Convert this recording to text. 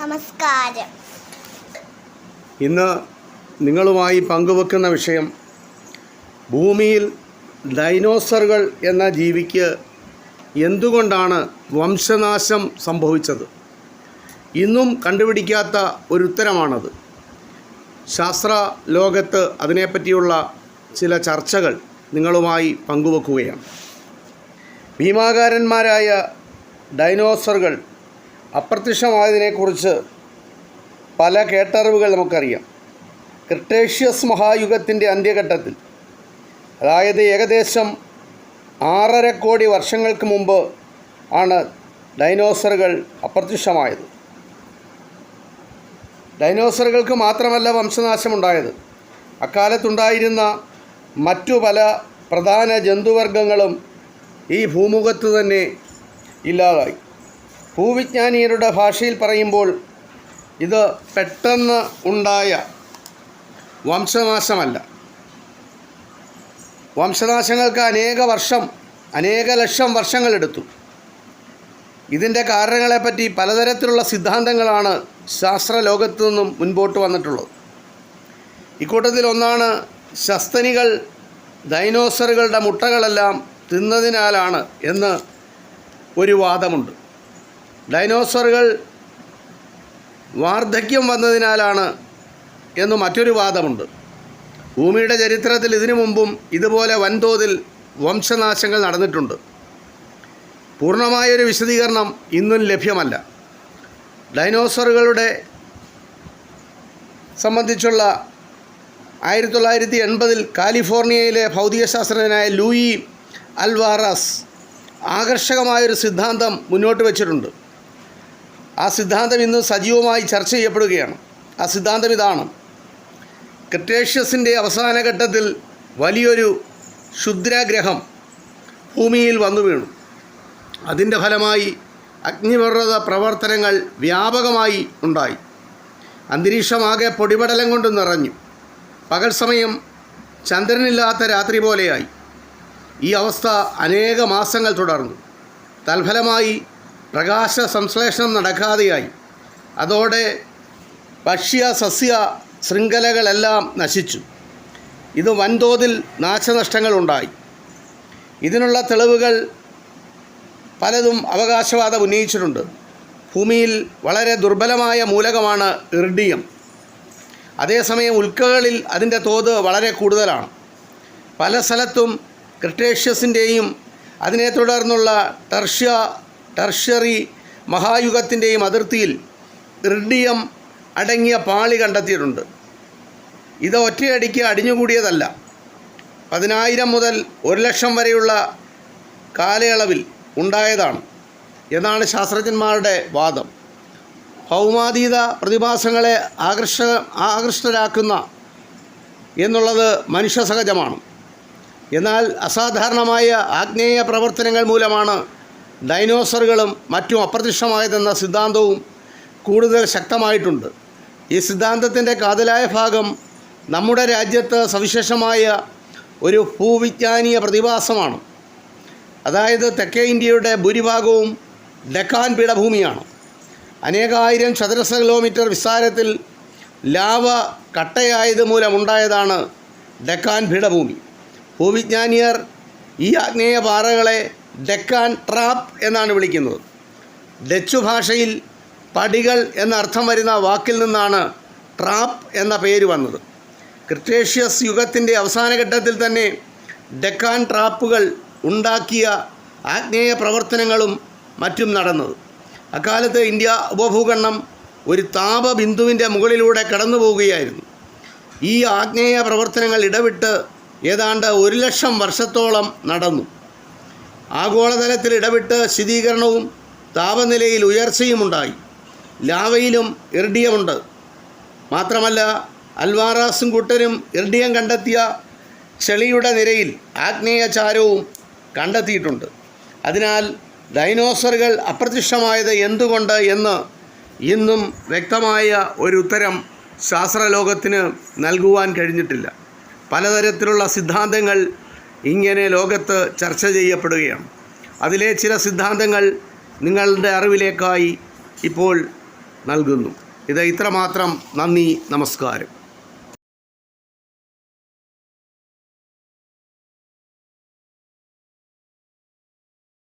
നമസ്കാരം. ഇന്ന് നിങ്ങളുമായി പങ്കുവെക്കുന്ന വിഷയം ഭൂമിയിൽ ഡൈനോസറുകൾ എന്ന ജീവിക്ക് എന്തുകൊണ്ടാണ് വംശനാശം സംഭവിച്ചത്? ഇന്നും കണ്ടുപിടിക്കാത്ത ഒരു ഉത്തരമാണത് ശാസ്ത്ര ലോകത്ത് അതിനെപ്പറ്റിയുള്ള ചില ചർച്ചകൾ നിങ്ങളുമായി പങ്കുവെക്കുകയാണ്. ഭീമാകാരന്മാരായ ഡൈനോസറുകൾ അപ്രത്യക്ഷമായതിനെക്കുറിച്ച് പല കേട്ടറിവുകൾ നമുക്കറിയാം. ക്രിട്ടേഷ്യസ് മഹായുഗത്തിന്റെ അന്ത്യഘട്ടത്തിൽ അതായത് ഏകദേശം ആറര കോടി വർഷങ്ങൾക്ക് മുമ്പ് ആണ് ഡൈനോസറുകൾ അപ്രത്യക്ഷമായത്. ഡൈനോസറുകൾക്ക് മാത്രമല്ല വംശനാശമുണ്ടായത്. അക്കാലത്തുണ്ടായിരുന്ന മറ്റു പല പ്രധാന ജന്തുവർഗങ്ങളും ഈ ഭൂമുഖത്ത് തന്നെ ഇല്ലാതായി. ഭൂവിജ്ഞാനിയരുടെ ഭാഷയിൽ പറയുമ്പോൾ ഇത് പെട്ടെന്ന് ഉണ്ടായ വംശനാശമല്ല. വംശനാശങ്ങൾക്ക് അനേക വർഷം അനേക ലക്ഷം വർഷങ്ങളെടുത്തു ഇതിന്റെ കാരണങ്ങളെപ്പറ്റി പലതരത്തിലുള്ള സിദ്ധാന്തങ്ങളാണ് ശാസ്ത്രലോകത്തു നിന്നും മുൻപോട്ട് വന്നിട്ടുള്ളത്. ഇക്കൂട്ടത്തിൽ ഒന്നാണ് ശസ്തനികൾ ഡൈനോസറുകളുടെ മുട്ടകളെല്ലാം തിന്നതിനാലാണ് എന്ന് ഒരു വാദമുണ്ട്. ഡൈനോസറുകൾ വാർദ്ധക്യം വന്നതിനാലാണ് എന്ന് മറ്റൊരു വാദമുണ്ട്. ഭൂമിയുടെ ചരിത്രത്തിൽ ഇതിനു മുമ്പും ഇതുപോലെ വൻതോതിൽ വംശനാശങ്ങൾ നടന്നിട്ടുണ്ട്. പൂർണമായൊരു വിശദീകരണം ഇന്നും ലഭ്യമല്ല. ഡൈനോസറുകളുടെ സംബന്ധിച്ചുള്ള ആയിരത്തി തൊള്ളായിരത്തി എൺപതിൽ കാലിഫോർണിയയിലെ ഭൗതികശാസ്ത്രജ്ഞനായ ലൂയി അൽവാറസ് ആകർഷകമായൊരു സിദ്ധാന്തം മുന്നോട്ട് വച്ചിട്ടുണ്ട്. ആ സിദ്ധാന്തം ഇന്ന് സജീവമായി ചർച്ച ചെയ്യപ്പെടുകയാണ്. ആ സിദ്ധാന്തം ഇതാണ്. ക്രിട്ടേഷ്യസിന്റെ അവസാനഘട്ടത്തിൽ വലിയൊരു ക്ഷുദ്രഗ്രഹം ഭൂമിയിൽ വന്നു വീണു. അതിന്റെ ഫലമായി അഗ്നിപർവത പ്രവർത്തനങ്ങൾ വ്യാപകമായി ഉണ്ടായി. അന്തരീക്ഷമാകെ പൊടിപടലം കൊണ്ട് നിറഞ്ഞു. പകൽ സമയം ചന്ദ്രനില്ലാത്ത രാത്രി പോലെയായി. ഈ അവസ്ഥ അനേക മാസങ്ങൾ തുടർന്നു. തൽഫലമായി പ്രകാശ സംശ്ലേഷണം നടക്കാതെയായി. അതോടെ ഭക്ഷ്യ സസ്യ ശൃംഖലകളെല്ലാം നശിച്ചു. ഇത് വൻതോതിൽ നാശനഷ്ടങ്ങൾ ഉണ്ടായി ഇതിനുള്ള തെളിവുകൾ പലതും അവകാശവാദം ഉന്നയിച്ചിട്ടുണ്ട്. ഭൂമിയിൽ വളരെ ദുർബലമായ മൂലകമാണ് ഇർഡിയം. അതേസമയം ഉൽക്കകളിൽ അതിന്റെ തോത് വളരെ കൂടുതലാണ്. പല സ്ഥലത്തും ക്രിട്ടേഷ്യസിന്റെയും അതിനെ തുടർന്നുള്ള ടെർഷ്യ ടെർഷ്യറി മഹായുഗത്തിന്റെയും അതിർത്തിയിൽ ഇർഡിയം അടങ്ങിയ പാളി കണ്ടെത്തിയിട്ടുണ്ട്. ഇത് ഒറ്റയടിക്ക് അടിഞ്ഞുകൂടിയതല്ല. പതിനായിരം മുതൽ ഒരു ലക്ഷം വരെയുള്ള കാലയളവിൽ ഉണ്ടായതാണ് എന്നാണ് ശാസ്ത്രജ്ഞന്മാരുടെ വാദം. ഭൗമാതീത പ്രതിഭാസങ്ങളെ ആകർഷ ആകൃഷ്ടരാക്കുന്ന എന്നുള്ളത് മനുഷ്യസഹജമാണ്. എന്നാൽ അസാധാരണമായ ആഗ്നേയ പ്രവർത്തനങ്ങൾ മൂലമാണ് ഡൈനോസറുകളും മറ്റും അപ്രത്യക്ഷമായതെന്ന സിദ്ധാന്തവും കൂടുതൽ ശക്തമായിട്ടുണ്ട്. ഈ സിദ്ധാന്തത്തിന്റെ കാതലായ ഭാഗം നമ്മുടെ രാജ്യത്ത് സവിശേഷമായ ഒരു ഭൂവിജ്ഞാനീയ പ്രതിഭാസമാണ്. അതായത് തെക്കേ ഇന്ത്യയുടെ ഭൂരിഭാഗവും ഡെക്കാൻ പീഠഭൂമിയാണ്. അനേകായിരം ചതുരശ്ര കിലോമീറ്റർ വിസ്താരത്തിൽ ലാവ കട്ടയായത് മൂലമുണ്ടായതാണ് ഡെക്കാൻ പീഠഭൂമി. ഭൂവിജ്ഞാനിയർ ഈ ആഗ്നേയ പാറകളെ ഡെക്കാൻ ട്രാപ്പ് എന്നാണ് വിളിക്കുന്നത്. ഡച്ചു ഭാഷയിൽ പടികൾ എന്നർത്ഥം വരുന്ന വാക്കിൽ നിന്നാണ് ട്രാപ്പ് എന്ന പേര് വന്നത്. ക്രിട്ടേഷ്യസ് യുഗത്തിന്റെ അവസാന ഘട്ടത്തിൽ തന്നെ ഡെക്കാൻ ട്രാപ്പുകൾ ഉണ്ടാക്കിയ ആഗ്നേയ പ്രവർത്തനങ്ങളും മറ്റും നടന്നത്. അക്കാലത്ത് ഇന്ത്യ ഉപഭൂഖണ്ഡം ഒരു താപ താപബിന്ദുവിന്റെ മുകളിലൂടെ കടന്നു പോവുകയായിരുന്നു. ഈ ആഗ്നേയ പ്രവർത്തനങ്ങൾ ഇടവിട്ട് ഏതാണ്ട് ഒരു ലക്ഷം വർഷത്തോളം നടന്നു. ആഗോളതലത്തിൽ ഇടപെട്ട് ശീതീകരണവും താപനിലയിൽ ഉയർച്ചയും ഉണ്ടായി ലാവയിലും ഇർഡിയമുണ്ട്. മാത്രമല്ല അൽവാറാസും കൂട്ടരും ഇർഡിയം കണ്ടെത്തിയ ചെളിയുടെ നിരയിൽ ആഗ്നേയ ചാരവും കണ്ടെത്തിയിട്ടുണ്ട്. അതിനാൽ ഡൈനോസറുകൾ അപ്രത്യക്ഷമായത് എന്തുകൊണ്ട് എന്ന് ഇന്നും വ്യക്തമായ ഒരു ഉത്തരം ശാസ്ത്രലോകത്തിന് നൽകുവാൻ കഴിഞ്ഞിട്ടില്ല. പലതരത്തിലുള്ള സിദ്ധാന്തങ്ങൾ ഇങ്ങനെ ലോകത്ത് ചർച്ച ചെയ്യപ്പെടുകയാണ്. അതിലെ ചില സിദ്ധാന്തങ്ങൾ നിങ്ങളുടെ അറിവിലേക്കായി ഇപ്പോൾ നൽകുന്നു. ഇത് ഇത്രമാത്രം. നന്ദി നമസ്കാരം.